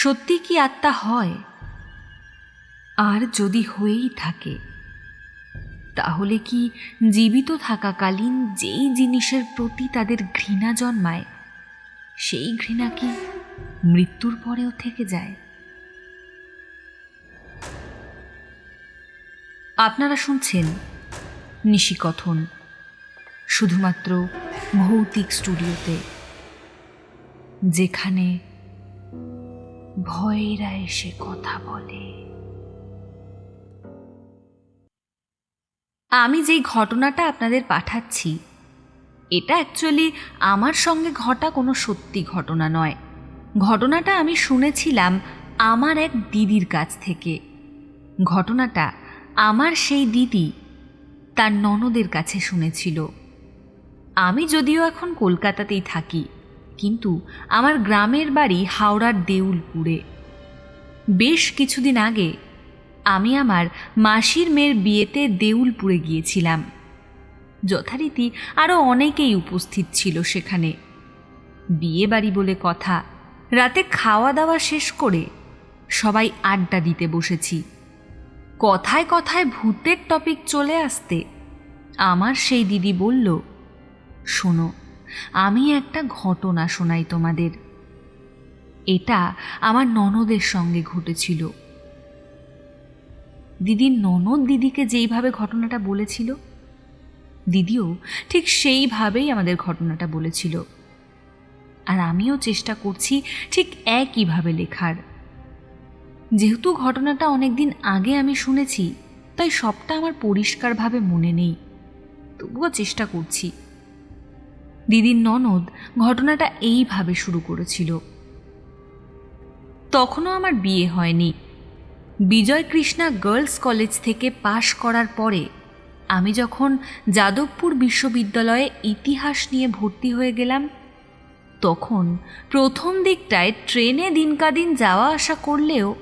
সত্যি কি আত্মা হয়? আর যদি হয়েই থাকে, তাহলে কি জীবিত থাকাকালীন যেই জিনিসের প্রতি তাদের ঘৃণা জন্মায়, সেই ঘৃণা কি মৃত্যুর পরেও থেকে যায়? আপনারা শুনছেন নিশিকথন, শুধুমাত্র ভৌতিক স্টুডিওতে, যেখানে ভয়েরা এসে কথা বলে। আমি যেই ঘটনাটা আপনাদের পাঠাচ্ছি, এটা অ্যাকচুয়ালি আমার সঙ্গে ঘটা কোনো সত্যি ঘটনা নয়। ঘটনাটা আমি শুনেছিলাম আমার এক দিদির কাছ থেকে। ঘটনাটা আমার সেই দিদি তার ননদের কাছে শুনেছিল। আমি যদিও এখন কলকাতাতেই থাকি কিন্তু আমার গ্রামের বাড়ি হাওড়ার দেউলপুরে। বেশ কিছুদিন আগে আমি আমার মাসির মেয়ের বিয়েতে দেউলপুরে গিয়েছিলাম। যথারীতি আরও অনেকেই উপস্থিত ছিল সেখানে। বিয়ে বাড়ি বলে কথা, রাতে খাওয়া দাওয়া শেষ করে সবাই আড্ডা দিতে বসেছি। কথায় কথায় ভূতের টপিক চলে আসতে আমার সেই দিদি বলল, শোনো আমি একটা ঘটনা শোনাই তোমাদের। এটা আমার ননদের সঙ্গে ঘটেছিল। দিদির ননদ দিদিকে যেইভাবে ঘটনাটা বলেছিল, দিদিও ঠিক সেইভাবেই আমাদের ঘটনাটা বলেছিল। আর আমিও চেষ্টা করছি ঠিক একইভাবে লেখার। যেহেতু ঘটনাটা অনেক দিন আগে আমি শুনেছি, তাই সবটা আমার পরিষ্কারভাবে মনে নেই। তবুও চেষ্টা করছি। দিদির ননদ ঘটনাটা এইভাবে শুরু করেছিল। তখনও আমার বিয়ে হয়নি। বিজয় কৃষ্ণা গার্লস কলেজ থেকে পাশ করার পরে আমি যখন যাদবপুর বিশ্ববিদ্যালয়ে ইতিহাস নিয়ে ভর্তি হয়ে গেলাম, তখন প্রথম দিকটায় ট্রেনে দিনকাদিন যাওয়া আসা করলেও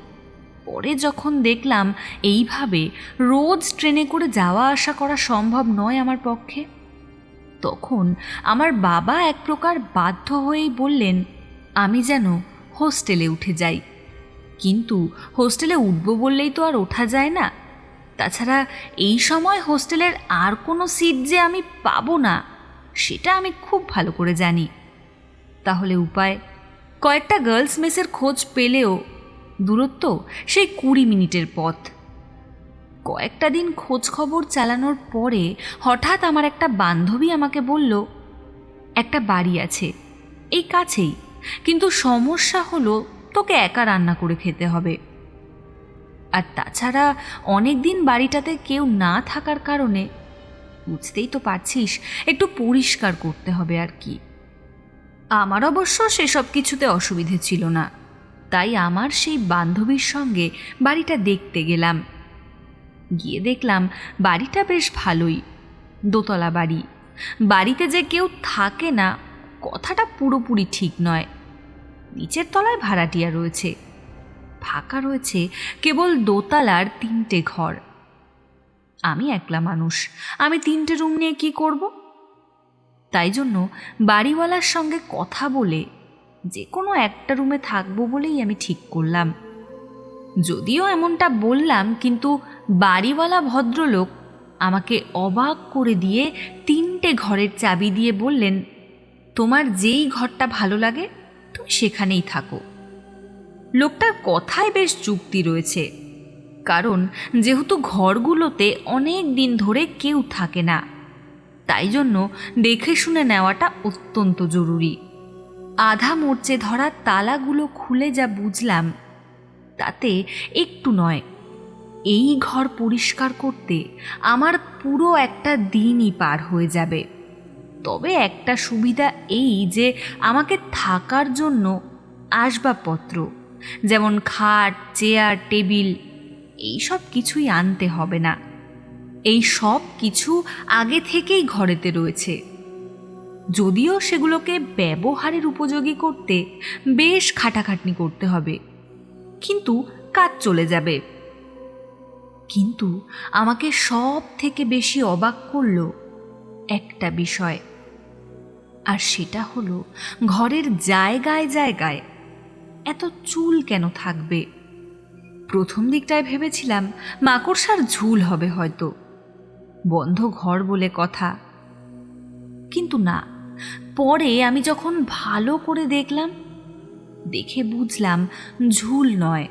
পরে যখন দেখলাম এইভাবে রোজ ট্রেনে করে যাওয়া আসা করা সম্ভব নয় আমার পক্ষে তখন আমার বাবা এক প্রকার বাধ্য হয়েই বললেন, আমি যেন হোস্টেলে উঠে যাই। কিন্তু হোস্টেলে উঠবো বললেই তো আর ওঠা যায় না। তাছাড়া এই সময় হোস্টেলের আর কোনো সিট যে আমি পাবো না, সেটা আমি খুব ভালো করে জানি। তাহলে উপায়, কয়েকটা গার্লস মেসের খোঁজ পেলেও দূরত্ব সেই কুড়ি মিনিটের পথ। কয়েকটা দিন খোঁজ খবর চালানোর পরে হঠাৎ আমার একটা বান্ধবী আমাকে বলল, একটা বাড়ি আছে, এই কাছেই। কিন্তু সমস্যা হলো তোকে একা রান্না করে খেতে হবে। আর তাছাড়া অনেক দিন বাড়িটাতে কেউ না থাকার কারণে, বুঝতেই তো পারছিস, একটু পরিষ্কার করতে হবে আর কি। আমার অবশ্য সেসব কিছুতে অসুবিধে ছিল না। তাই আমার সেই বান্ধবীর সঙ্গে বাড়িটা দেখতে গেলাম। গিয়ে দেখলাম বাড়িটা বেশ ভালোই, দোতলা বাড়ি। বাড়িতে যে কেউ থাকে না, কথাটা পুরোপুরি ঠিক নয়। নিচের তলায় ভাড়াটিয়া রয়েছে, ফাঁকা রয়েছে কেবল দোতলার তিনটে ঘর। আমি একলা মানুষ, আমি তিনটে রুম নিয়ে কি করব? তাই জন্য বাড়িওয়ালার সঙ্গে কথা বলে যে কোনো একটা রুমে থাকব বলেই আমি ঠিক করলাম। যদিও এমনটা বললাম, কিন্তু বাড়িওয়ালা ভদ্রলোক আমাকে অবাক করে দিয়ে তিনটে ঘরের চাবি দিয়ে বললেন, তোমার যেই ঘরটা ভালো লাগে, তুমি সেখানেই থাকো। লোকটার কথায় বেশ যুক্তি রয়েছে, কারণ যেহেতু ঘরগুলোতে অনেক দিন ধরে কেউ থাকে না, তাই জন্য দেখে শুনে নেওয়াটা অত্যন্ত জরুরি। আধা মোর্চে ধরা তালাগুলো খুলে যা বুঝলাম তাতে একটু নয়। এই ঘর পরিষ্কার করতে আমার পুরো একটা দিনই পার হয়ে যাবে। তবে একটা সুবিধা এই যে আমাকে থাকার জন্য আসবাবপত্র, যেমন খাট, চেয়ার, টেবিল, এই সব কিছুই আনতে হবে না। এই সব কিছু আগে থেকেই ঘরেতে রয়েছে। যদিও সেগুলোকে ব্যবহারের উপযোগী করতে বেশ খাটাখাটনি করতে হবে। কিন্তু কাজ চলে যাবে। কিন্তু আমাকে সব থেকে বেশি অবাক করল একটা বিষয়, আর সেটা হলো ঘরের জায়গায় জায়গায় এত চুল কেন থাকবে? প্রথম দিকটায় ভেবেছিলাম মাকড়সার ঝুল হবে হয়তো, বন্ধ ঘর বলে কথা। কিন্তু না, পরে আমি যখন ভালো করে দেখলাম দেখে বুঝলাম ঝুল নয়।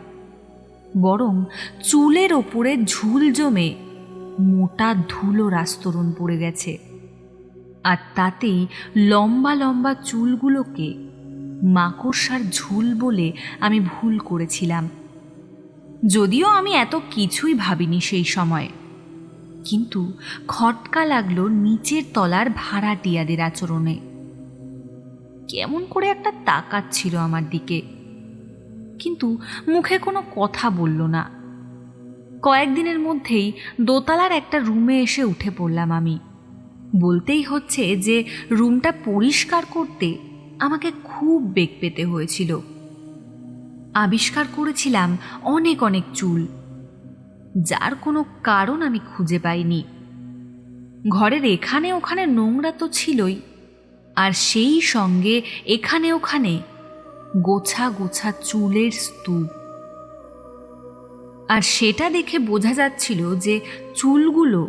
বরং চুলের ওপরে ঝুল জমে মোটা ধুলোর আস্তরণ পড়ে গেছে। আর তাতেই লম্বা লম্বা চুলগুলোকে মাকড়সার ঝুল বলে আমি ভুল করেছিলাম। যদিও আমি এত কিছুই ভাবিনি সেই সময়। কিন্তু খটকা লাগল নিচের তলার ভাড়াটিয়াদের আচরণে। কেমন করে একটা তাকাচ্ছিল আমার দিকে। কিন্তু মুখে কোনো কথা বলল না। কয়েকদিনের মধ্যেই দোতলার একটা রুমে এসে উঠে পড়লাম আমি। বলতেই হচ্ছে যে, রুমটা পরিষ্কার করতে আমাকে খুব বেগ পেতে হয়েছিল। আবিষ্কার করেছিলাম অনেক অনেক চুল। যার কোনো কারণ আমি খুঁজে পাইনি। ঘরের এখানে ওখানে নোংরা তো ছিলই। আর সেই সঙ্গে এখানে ওখানে গোছা গোছা চুলের স্তূপ। আর সেটা দেখে বোঝা যাচ্ছিল যে চুলগুলো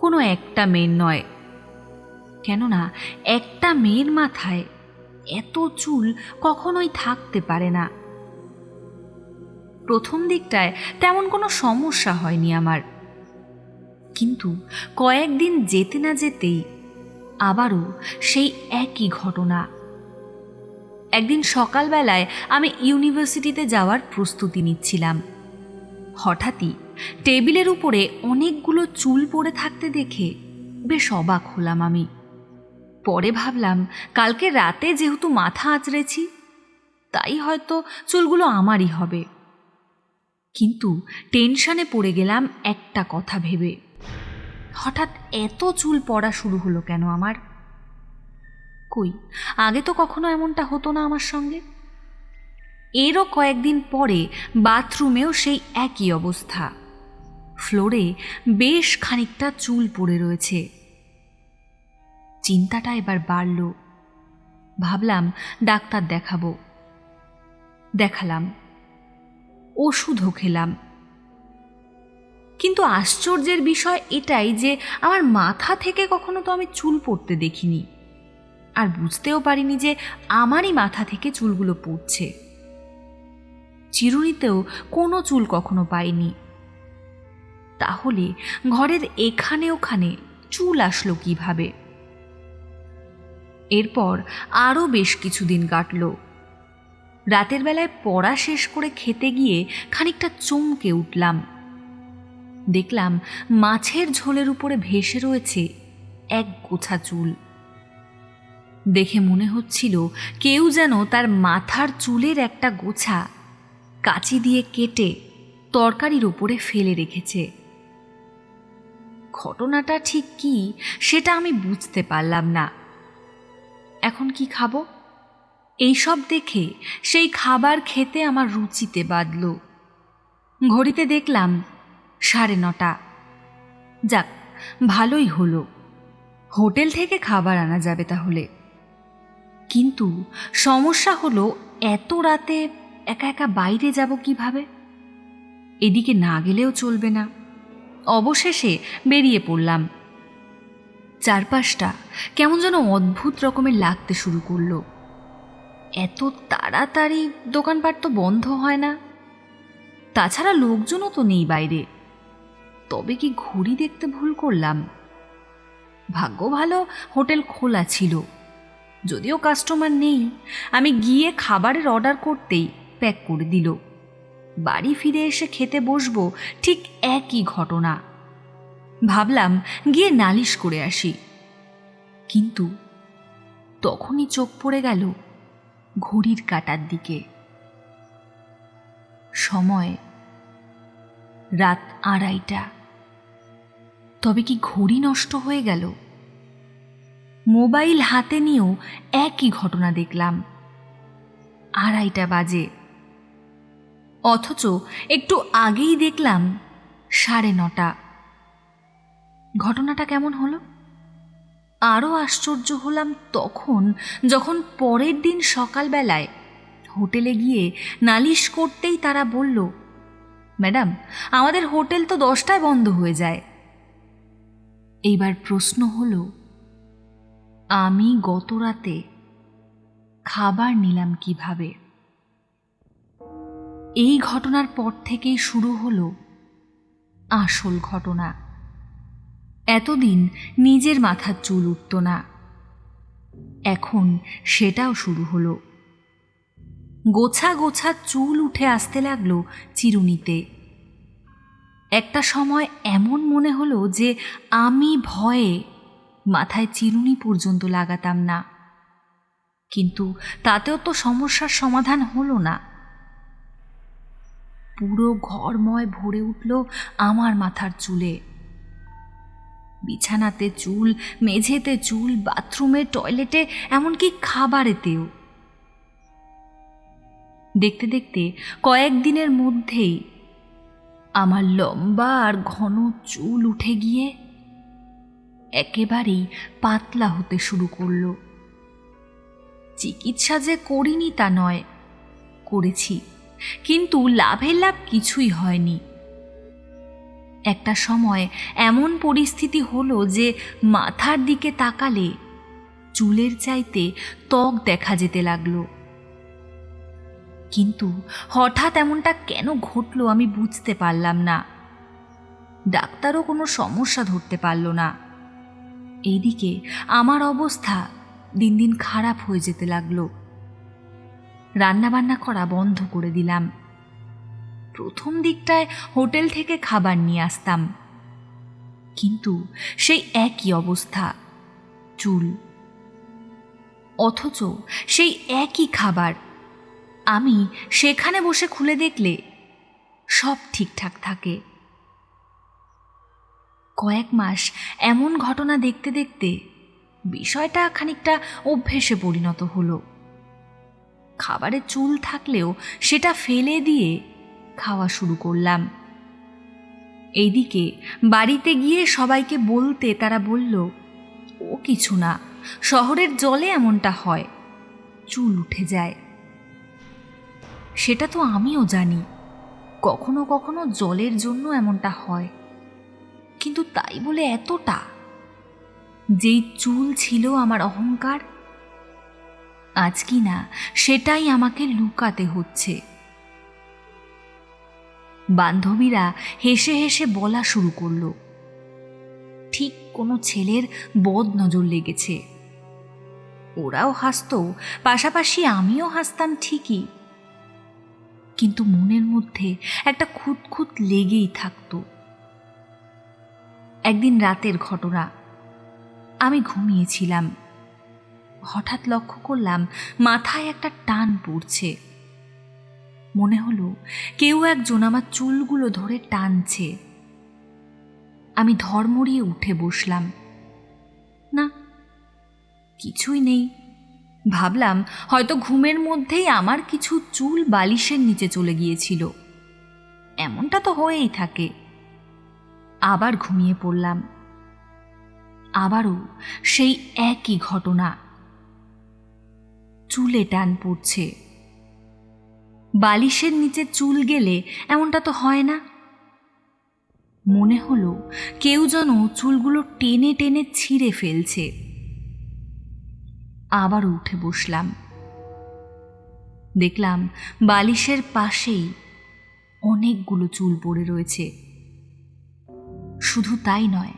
কোনো একটা মেয়ের নয়। কেননা একটা মেয়ের মাথায় এত চুল কখনোই থাকতে পারে না। প্রথম দিকটায় তেমন কোনো সমস্যা হয়নি আমার। কিন্তু কয়েকদিন যেতে না যেতেই আবারও সেই একই ঘটনা। একদিন সকালবেলায় আমি ইউনিভার্সিটিতে যাওয়ার প্রস্তুতি নিচ্ছিলাম। হঠাৎই টেবিলের উপরে অনেকগুলো চুল পড়ে থাকতে দেখে বেশ অবাক হলাম আমি। পরে ভাবলাম, কালকে রাতে যেহেতু মাথা আঁচড়েছি, তাই হয়তো চুলগুলো আমারই হবে। কিন্তু টেনশনে পড়ে গেলাম একটা কথা ভেবে। হঠাৎ এত চুল পড়া শুরু হলো কেন আমার? কই, আগে তো কখনো এমনটা হতো না আমার সঙ্গে? এরও কয়েকদিন পরে বাথরুমেও সেই একই অবস্থা। ফ্লোরে বেশ খানিকটা চুল পড়ে রয়েছে। চিন্তাটা এবার বাড়ল। ভাবলাম ডাক্তার দেখাবো। দেখালাম। ওষুধও খেলাম। কিন্তু আশ্চর্যের বিষয় এটাই যে আমার মাথা থেকে কখনো তো আমি চুল পড়তে দেখিনি। আর বুঝতেও পারিনি যে আমারই মাথা থেকে চুলগুলো পড়ছে। চিরুনিতেও কোনো চুল কখনো পাইনি। তাহলে ঘরের এখানে ওখানে চুল আসলো কীভাবে? এরপর আরও বেশ কিছুদিন কাটল। রাতের বেলায় পড়া শেষ করে খেতে গিয়ে খানিকটা চমকে উঠলাম। দেখলাম মাছের ঝোলের উপরে ভেসে রয়েছে এক গোছা চুল। দেখে মনে হচ্ছিল কেউ যেন তার মাথার চুলের একটা গোছা কাচি দিয়ে কেটে তরকারির উপরে ফেলে রেখেছে। ঘটনাটা ঠিক কি সেটা আমি বুঝতে পারলাম না। এখন কি খাব? এইসব দেখে সেই খাবার খেতে আমার রুচিতে বাঁধল। ঘড়িতে দেখলাম সাড়ে নটা। যাক, ভালোই হলো। হোটেল থেকে খাবার আনা যাবে তাহলে। কিন্তু সমস্যা হলো, এত রাতে একা একা বাইরে যাব কীভাবে? এদিকে না গেলেও চলবে না। অবশেষে বেরিয়ে পড়লাম। চারপাশটা কেমন যেন অদ্ভুত রকমের লাগতে শুরু করল। এত তাড়াতাড়ি দোকানপাট তো বন্ধ হয় না। তাছাড়া লোকজনও তো নেই বাইরে। তবে কি ঘড়ি দেখতে ভুল করলাম? ভাগ্য ভালো, হোটেল খোলা ছিল। যদিও কাস্টমার নেই, আমি গিয়ে খাবারের অর্ডার করতেই প্যাক করে দিল। বাড়ি ফিরে এসে খেতে বসবো, ঠিক একই ঘটনা। ভাবলাম গিয়ে নালিশ করে আসি। কিন্তু তখনই চোখ পড়ে গেল ঘড়ির কাটার দিকে। সময় রাত আড়াইটা। তবে কি ঘড়ি নষ্ট হয়ে গেল? মোবাইল হাতে নিয়েও একই ঘটনা দেখলাম। আড়াইটা বাজে। অথচ একটু আগেই দেখলাম সাড়ে নটা। ঘটনাটা কেমন হলো? আরও আশ্চর্য হলাম তখন যখন পরের দিন সকালবেলায় হোটেলে গিয়ে নালিশ করতেই তারা বলল, ম্যাডাম, আমাদের হোটেল তো দশটায় বন্ধ হয়ে যায়। এইবার প্রশ্ন হলো, আমি গত রাতে খাবার নিলাম কীভাবে? এই ঘটনার পর থেকেই শুরু হলো আসল ঘটনা। এতদিন নিজের মাথার চুল উঠত না। এখন সেটাও শুরু হলো। গোছা গোছা চুল উঠে আসতে লাগল চিরুনিতে। একটা সময় এমন মনে হলো যে আমি ভয়ে মাথায় চিরুনি পর্যন্ত লাগাতাম না। কিন্তু তাতেও তো সমস্যার সমাধান হলো না। পুরো ঘরময় ভরে উঠল আমার মাথার চুলে। বিছানাতে চুল, মেঝেতে চুল, বাথরুমে, টয়লেটে, এমনকি খাবারেতেও। দেখতে দেখতে কয়েকদিনের মধ্যেই আমার লম্বা আর ঘন চুল উঠে গিয়ে একেবারেই পাতলা হতে শুরু করল। চিকিৎসা যে করিনি তা নয়, করেছি, কিন্তু লাভের লাভ কিছুই হয়নি। একটা সময় এমন পরিস্থিতি হলো যে মাথার দিকে তাকালে চুলের চাইতে ত্বক দেখা যেতে লাগল। কিন্তু হঠাৎ এমনটা কেন ঘটলো আমি বুঝতে পারলাম না। ডাক্তারও কোনো সমস্যা ধরতে পারল না। এইদিকে আমার অবস্থা দিন দিন খারাপ হয়ে যেতে লাগল। রান্নাবান্না করা বন্ধ করে দিলাম। প্রথম দিকটায় হোটেল থেকে খাবার নিয়ে আসতাম। কিন্তু সেই একই অবস্থা, চুল। অথচ সেই একই খাবার আমি সেখানে বসে খুলে দেখলে সব ঠিকঠাক থাকে। কয়েক মাস এমন ঘটনা দেখতে দেখতে বিষয়টা খানিকটা অভ্যেসে পরিণত হলো। খাবারে চুল থাকলেও সেটা ফেলে দিয়ে খাওয়া শুরু করলাম। এইদিকে বাড়িতে গিয়ে সবাইকে বলতে তারা বলল, ও কিছু না, শহরের জলে এমনটা হয়, চুল উঠে যায়। সেটা তো আমিও জানি। কখনো কখনো জলের জন্য এমনটা হয়। কিন্তু তাই বলে এতটা? যেই চুল ছিল আমার অহংকার, আজ কি না সেটাই আমাকে লুকাতে হচ্ছে। বান্ধবীরা হেসে হেসে বলা শুরু করল। ঠিক কোনো ছেলের বদ নজর লেগেছে। ওরাও হাসত, পাশাপাশি আমিও হাসতাম ঠিকই। কিন্তু মনের মধ্যে একটা খুঁতখুত লেগেই থাকতো। একদিন রাতের ঘটনা। আমি ঘুমিয়েছিলাম। হঠাৎ লক্ষ্য করলাম মাথায় একটা টান পড়ছে। মনে হলো কেউ একজন আমার চুলগুলো ধরে টানছে। আমি ধর্মড়িয়ে উঠে বসলাম। না, কিছুই নেই। ভাবলাম হয়তো ঘুমের মধ্যেই আমার কিছু চুল বালিশের নিচে চলে গিয়েছিল। এমনটা তো হয়েই থাকে। আবার ঘুমিয়ে পড়লাম। আবারও সেই একই ঘটনা। চুলে টান পড়ছে। বালিশের নিচে চুল গেলে এমনটা তো হয় না। মনে হলো কেউ যেন চুলগুলো টেনে টেনে ছিঁড়ে ফেলছে। আবার উঠে বসলাম। দেখলাম বালিশের পাশেই অনেকগুলো চুল পড়ে রয়েছে। শুধু তাই নয়,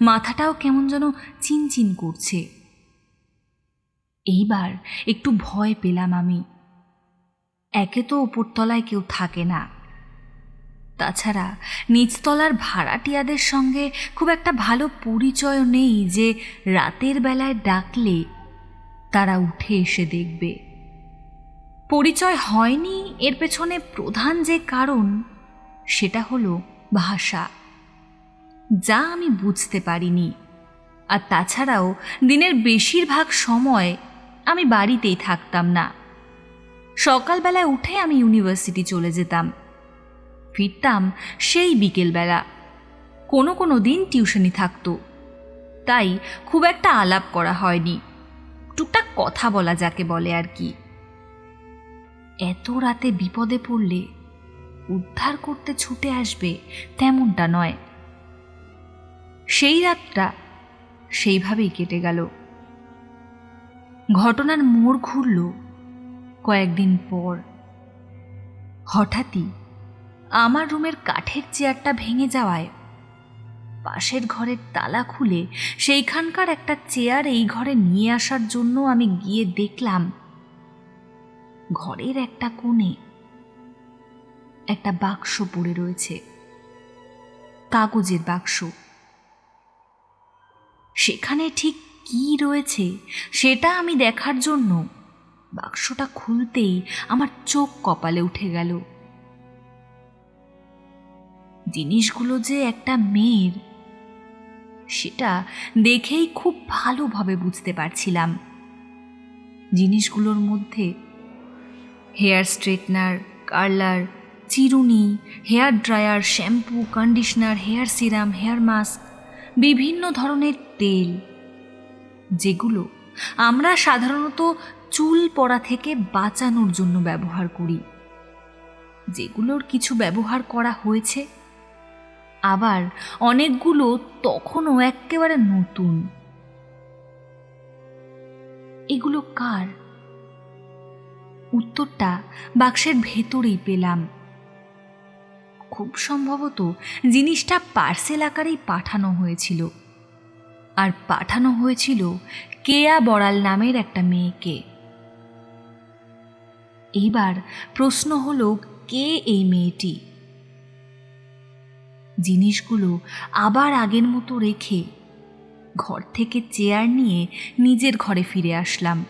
মাথাটাও কেমন যেন চিনচিন করছে। এইবার একটু ভয় পেলাম আমি। একে তো ওপরতলায় কেউ থাকে না। তাছাড়া নিচতলার ভাড়াটিয়াদের সঙ্গে খুব একটা ভালো পরিচয় নেই যে রাতের বেলায় ডাকলে তারা উঠে এসে দেখবে। পরিচয় হয়নি এর পেছনে প্রধান যে কারণ, সেটা হলো ভাষা। যা আমি বুঝতে পারিনি। আর তাছাড়াও দিনের বেশিরভাগ সময় আমি বাড়িতেই থাকতাম না। সকালবেলায় উঠে আমি ইউনিভার্সিটি চলে যেতাম। ফিরতাম সেই বিকেলবেলা। কোনো কোনো দিন টিউশনি থাকতো। তাই খুব একটা আলাপ করা হয়নি। টুকটাক কথা বলা যাকে বলে আর কি। এত রাতে বিপদে পড়লে উদ্ধার করতে ছুটে আসবে তেমনটা নয়। সেই রাতটা সেইভাবেই কেটে গেল। ঘটনার মোড় ঘুরল কয়েকদিন পর। হঠাৎই আমার রুমের কাঠের চেয়ারটা ভেঙে যাওয়ায় পাশের ঘরের তালা খুলে সেইখানকার একটা চেয়ার এই ঘরে নিয়ে আসার জন্য আমি গিয়ে দেখলাম, ঘরের একটা কোণে একটা বাক্স পড়ে রয়েছে। কাগজের বাক্স। সেখানে ঠিক কি রয়েছে সেটা আমি দেখার জন্য বাক্সটা খুলতেই আমার চোখ কপালে উঠে গেল। জিনিসগুলো যে একটা মেয়ের সেটা দেখেই খুব ভালোভাবে বুঝতে পারছিলাম। জিনিসগুলোর মধ্যে হেয়ার স্ট্রেটনার, কার্লার, চিরুনি, hair dryer, shampoo, conditioner, hair serum, hair mask, বিভিন্ন ধরনের তেল, যেগুলো আমরা সাধারণত চুল পড়া থেকে বাঁচানোর জন্য ব্যবহার করি। যেগুলোর কিছু ব্যবহার করা হয়েছে আবার অনেকগুলো তখনও একেবারে নতুন। এগুলো কার? উত্তরটা বাক্সের ভেতরেই পেলাম। খুব সম্ভবত জিনিসটা পার্সেল আকারেই পাঠানো হয়েছিল। আর পাঠানো হয়েছিল কেয়া বড়াল নামের একটা মেয়েকে। এইবার প্রশ্ন হলো, কে এই মেয়েটি? জিনিসগুলো আবার আগের মতো রেখে ঘর থেকে চেয়ার নিয়ে নিজের ঘরে ফিরে আসলাম।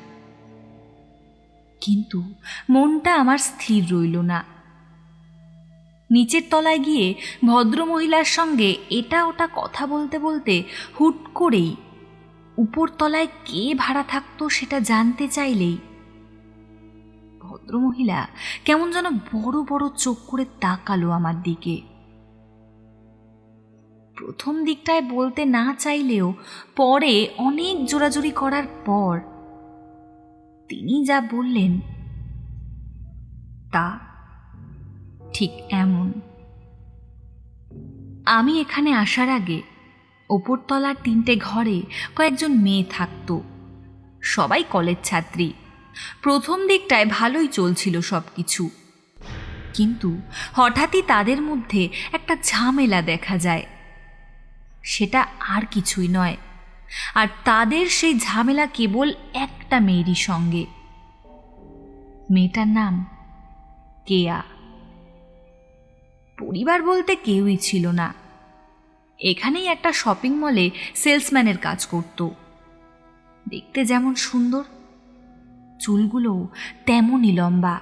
কিন্তু মনটা আমার স্থির রইল না। নিচের তলায় গিয়ে ভদ্রমহিলার সঙ্গে এটা ওটা কথা বলতে বলতে হুট করেই উপর তলায় কে ভাড়া থাকতো সেটা জানতে চাইলেই ভদ্রমহিলা কেমন যেন বড় বড় চোখ করে তাকালো আমার দিকে। প্রথম দিকটায় বলতে না চাইলেও পরে অনেক জোরাজুরি করার পর তিনি যা বললেন তা ঠিক এমন। আমি এখানে আসার আগে ওপরতলার তিনটে ঘরে কয়েকজন মেয়ে থাকতো। সবাই কলেজ ছাত্রী। প্রথম দিকটায় ভালোই চলছিল সব কিছু কিন্তু হঠাৎই তাদের মধ্যে একটা ঝামেলা দেখা যায়। সেটা আর কিছুই নয়। আর তাদের সেই ঝামেলা কেবল একটা মেয়েরই সঙ্গে। মেয়েটার নাম কেয়া। পরিবার বলতে কেউই ছিল না। এখানেই একটা শপিং মলে সেলসম্যানের কাজ করত। দেখতে যেমন সুন্দর চুলগুলো তেমনই লম্বা।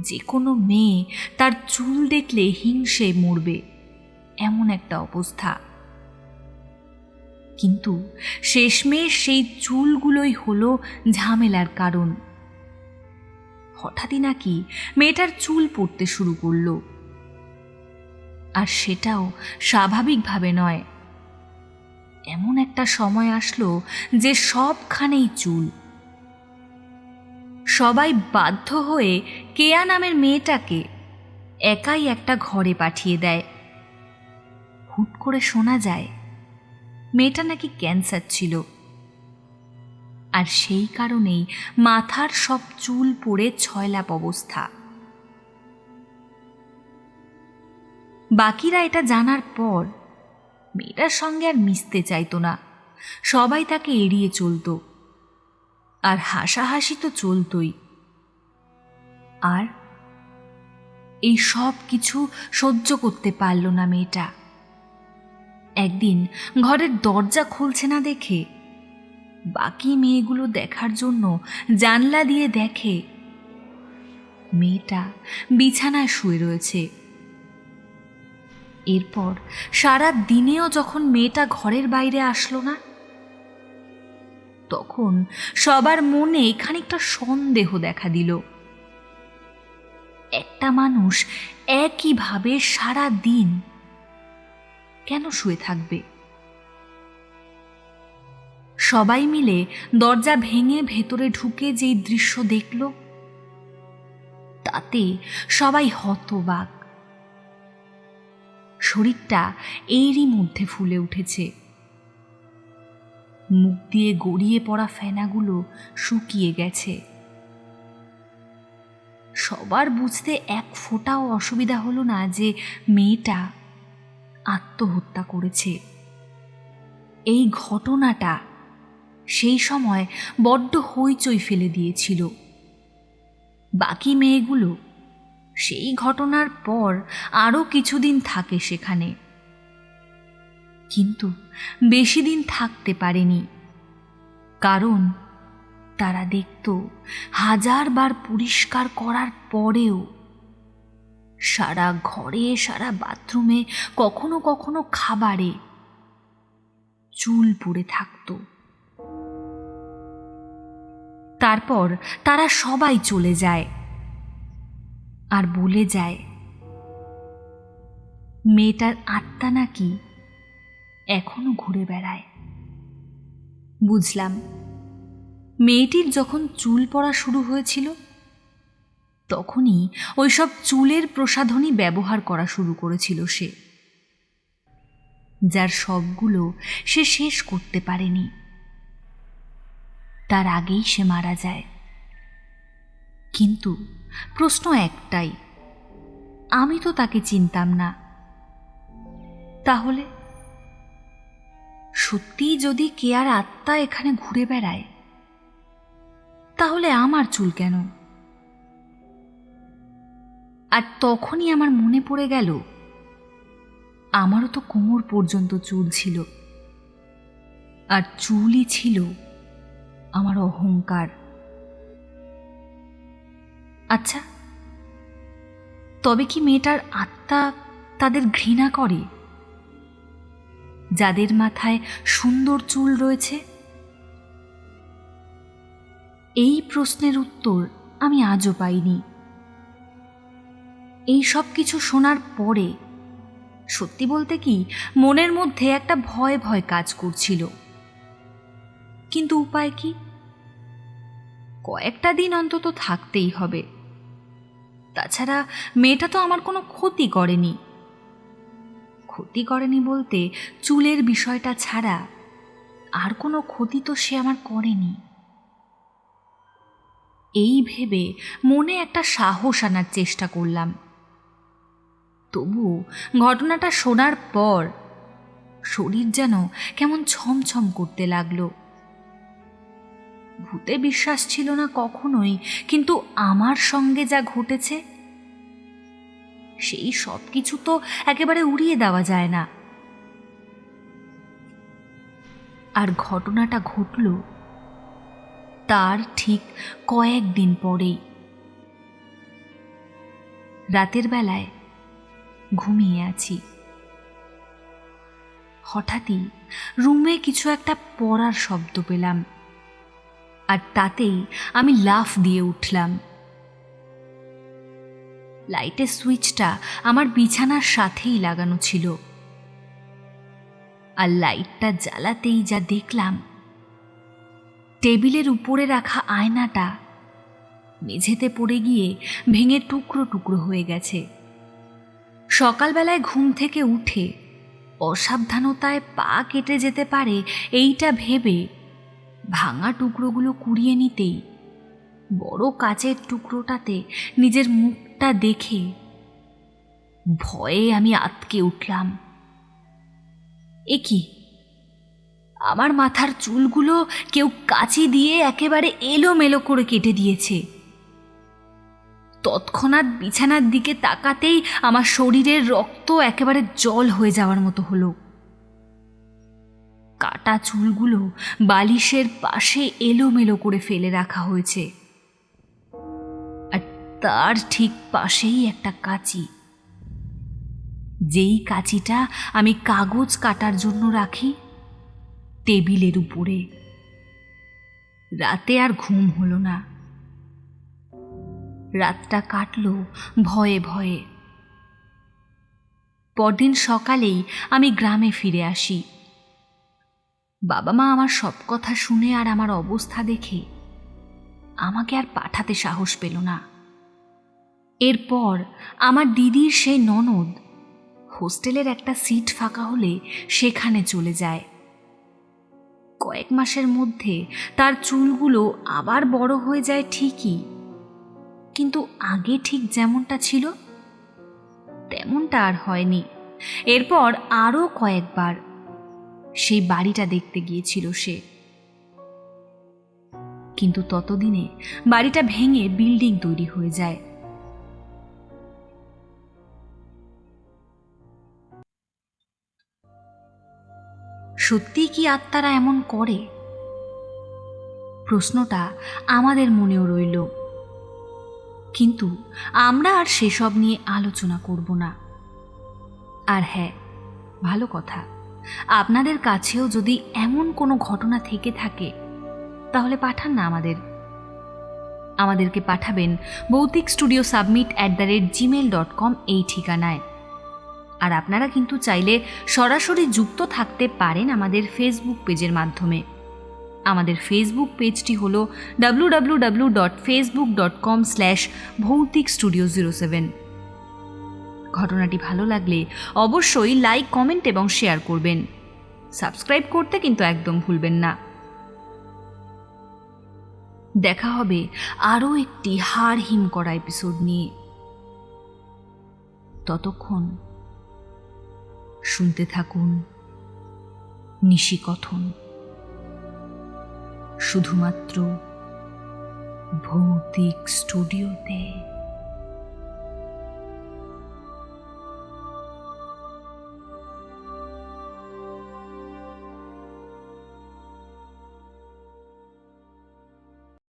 যে কোনো মেয়ে তার চুল দেখলে হিংসে মরবে। এমন একটা অবস্থা। কিন্তু শেষমেশ সেই চুলগুলোই হলো ঝামেলার কারণ। হঠাৎই নাকি মেয়েটার চুল পড়তে শুরু করল। আর সেটাও স্বাভাবিকভাবে নয়। এমন একটা সময় আসলো যে সবখানেই চুল। সবাই বাধ্য হয়ে কেয়া নামের মেয়েটাকে একাই একটা ঘরে পাঠিয়ে দেয়। হুট করে শোনা যায়, মেয়েটা নাকি ক্যান্সার ছিল। আর সেই কারণেই মাথার সব চুল পড়ে ছয়লাপ অবস্থা। বাকিরা এটা জানার পর মেয়েটার সঙ্গে আর মিশতে চাইতো না। সবাই তাকে এড়িয়ে চলতো। আর হাসাহাসি তো চলতই। আর এই সব কিছু সহ্য করতে পারল না মেয়েটা। একদিন ঘরের দরজা খুলছে না দেখে। বাকি মেয়েগুলো দেখার জন্য জানলা দিয়ে দেখে। মেয়েটা বিছানায় শুয়ে রয়েছে। এরপর সারা দিনেও যখন মেয়েটা ঘরের বাইরে আসলো না, তখন সবার মনে খানিকটা সন্দেহ দেখা দিল। একটা মানুষ একইভাবে সারা দিন কেন শুয়ে থাকবে? সবাই মিলে দরজা ভেঙে ভেতরে ঢুকে যেই দৃশ্য দেখল, তাতে সবাই হতবাক। শরীরটা এরই মধ্যে ফুলে উঠেছে। মুখ দিয়ে গড়িয়ে পড়া ফেনাগুলো শুকিয়ে গেছে। সবার বুঝতে এক ফোঁটাও অসুবিধা হলো না যে মেয়েটা আত্মহত্যা করেছে। এই ঘটনাটা সেই সময় বড্ড হইচই ফেলে দিয়েছিল। বাকি মেয়েগুলো সেই ঘটনার পর আরও কিছুদিন থাকে সেখানে। কিন্তু বেশি দিন থাকতে পারেনি। কারণ তারা দেখত হাজারবার পরিষ্কার করার পরেও সারা ঘরে, সারা বাথরুমে, কখনো কখনো খাবারে চুল পড়ে থাকত। তারপর তারা সবাই চলে যায় আর বলে যায়, মেয়েটার আত্মা নাকি এখনও ঘুরে বেড়ায়? বুঝলাম। মেয়েটির যখন চুল পড়া শুরু হয়েছিল তখনই ওইসব চুলের প্রসাধনী ব্যবহার করা শুরু করেছিল সে। যার সবগুলো সে শেষ করতে পারেনি। তার আগেই সে মারা যায়। কিন্তু প্রশ্ন একটাই, আমি তো তাকে চিনতাম না। তাহলে সত্যি যদি কেয়ার আত্মা এখানে ঘুরে বেড়ায়, তাহলে আমার চুল কেন? আর তখনই আমার মনে পড়ে গেল, আমারও তো কোমর পর্যন্ত চুল ছিল। আর চুলই ছিল আমার অহংকার। আচ্ছা তবে কি মেয়েটার আত্মা তাদের ঘৃণা করে? যাদের মাথায় সুন্দর চুল রয়েছে? এই প্রশ্নের উত্তর আমি আজও পাইনি। এই সব কিছু শোনার পরে, সত্যি বলতে কি, মনের মধ্যে একটা ভয় ভয় কাজ করছিল। কিন্তু উপায় কি? কয়েকটা দিন অন্তত থাকতেই হবে। তাছাড়া মেয়েটা তো আমার কোনো ক্ষতি করেনি। ক্ষতি করেনি বলতে চুলের বিষয়টা ছাড়া আর কোনো ক্ষতি তো সে আমার করেনি। এই ভেবে মনে একটা সাহস আনার চেষ্টা করলাম। তবু ঘটনাটা শোনার পর শরীর যেন কেমন ছমছম করতে লাগল। ভূতে বিশ্বাস ছিল না কখনোই, কিন্তু আমার সঙ্গে যা ঘটেছে, সেই সব কিছু তো একেবারে উড়িয়ে দেওয়া যায় না। আর ঘটনাটা ঘটল তার ঠিক কয়েকদিন পরেই। রাতের বেলায় ঘুমিয়ে আছি। হঠাৎই রুমে কিছু একটা পড়ার শব্দ পেলাম। আর তাতেই আমি লাফ দিয়ে উঠলাম। লাইটের সুইচটা আমার বিছানার সাথেই লাগানো ছিল। আর লাইটটা জ্বালাতেই যা দেখলাম, টেবিলের উপরে রাখা আয়নাটা মেঝেতে পড়ে গিয়ে ভেঙে টুকরো টুকরো হয়ে গেছে। সকালবেলায় ঘুম থেকে উঠে অসাবধানতায় পা কেটে যেতে পারে এইটা ভেবে ভাঙা টুকরোগুলো কুড়িয়ে নিতেই বড় কাচের টুকরোটাতে নিজের মুখটা দেখে ভয়ে আমি আতকে উঠলাম। এ কি? আমার মাথার চুলগুলো কেউ কাচি দিয়ে একেবারে এলোমেলো করে কেটে দিয়েছে। তৎক্ষণাৎ বিছানার দিকে তাকাতেই আমার শরীরের রক্ত একেবারে জল হয়ে যাওয়ার মতো হলো। কাটা চুলগুলো বালিশের পাশে এলোমেলো করে ফেলে রাখা হয়েছে। আর তার ঠিক পাশেই একটা কাঁচি। যেই কাঁচিটা আমি কাগজ কাটার জন্য রাখি, টেবিলের উপরে। রাতে আর ঘুম হলো না। রাতটা কাটল ভয়ে ভয়ে। পরদিন সকালেই আমি গ্রামে ফিরে আসি। বাবা মা আমার সব কথা শুনে আর আমার অবস্থা দেখে। আমাকে আর পাঠাতে সাহস পেল না। এরপর আমার দিদির সেই ননদ হোস্টেলের একটা সিট ফাঁকা হলে সেখানে চলে যায়। কয়েক মাসের মধ্যে তার চুলগুলো আবার বড় হয়ে যায় ঠিকই। কিন্তু আগে ঠিক যেমনটা ছিল, তেমনটা আর হয়নি। এরপর আরও কয়েকবার সেই বাড়িটা দেখতে গিয়েছিল সে। কিন্তু ততদিনে বাড়িটা ভেঙে বিল্ডিং তৈরি হয়ে যায়। সত্যিই কি আত্মারা এমন করে? প্রশ্নটা আমাদের মনেও রইল। কিন্তু আমরা আর সেসব নিয়ে আলোচনা করব না। আর হ্যাঁ ভালো কথা। আপনাদের কাছেও যদি এমন কোনো ঘটনা থেকে থাকে, তাহলে পাঠান না আমাদের। আমাদেরকে পাঠাবেন Bhoutik studio submit at the rate Gmail dot com এই ঠিকানায়। আর আপনারা কিন্তু চাইলে সরাসরি যুক্ত থাকতে পারেন আমাদের ফেসবুক পেজের মাধ্যমে। আমাদের ফেসবুক পেজটি হলো W W W dot Facebook dot com slash Bhoutik studio zero seven ঘটনাটি ভালো লাগলে অবশ্যই লাইক কমেন্ট এবং শেয়ার করবেন। সাবস্ক্রাইব করতে কিন্তু একদম ভুলবেন না। দেখা হবে আরও একটি হাড় হিম করা এপিসোড নিয়ে। ততক্ষণ শুনতে থাকুন, নিশিকথন। শুধুমাত্র ভৌতিক স্টুডিওতে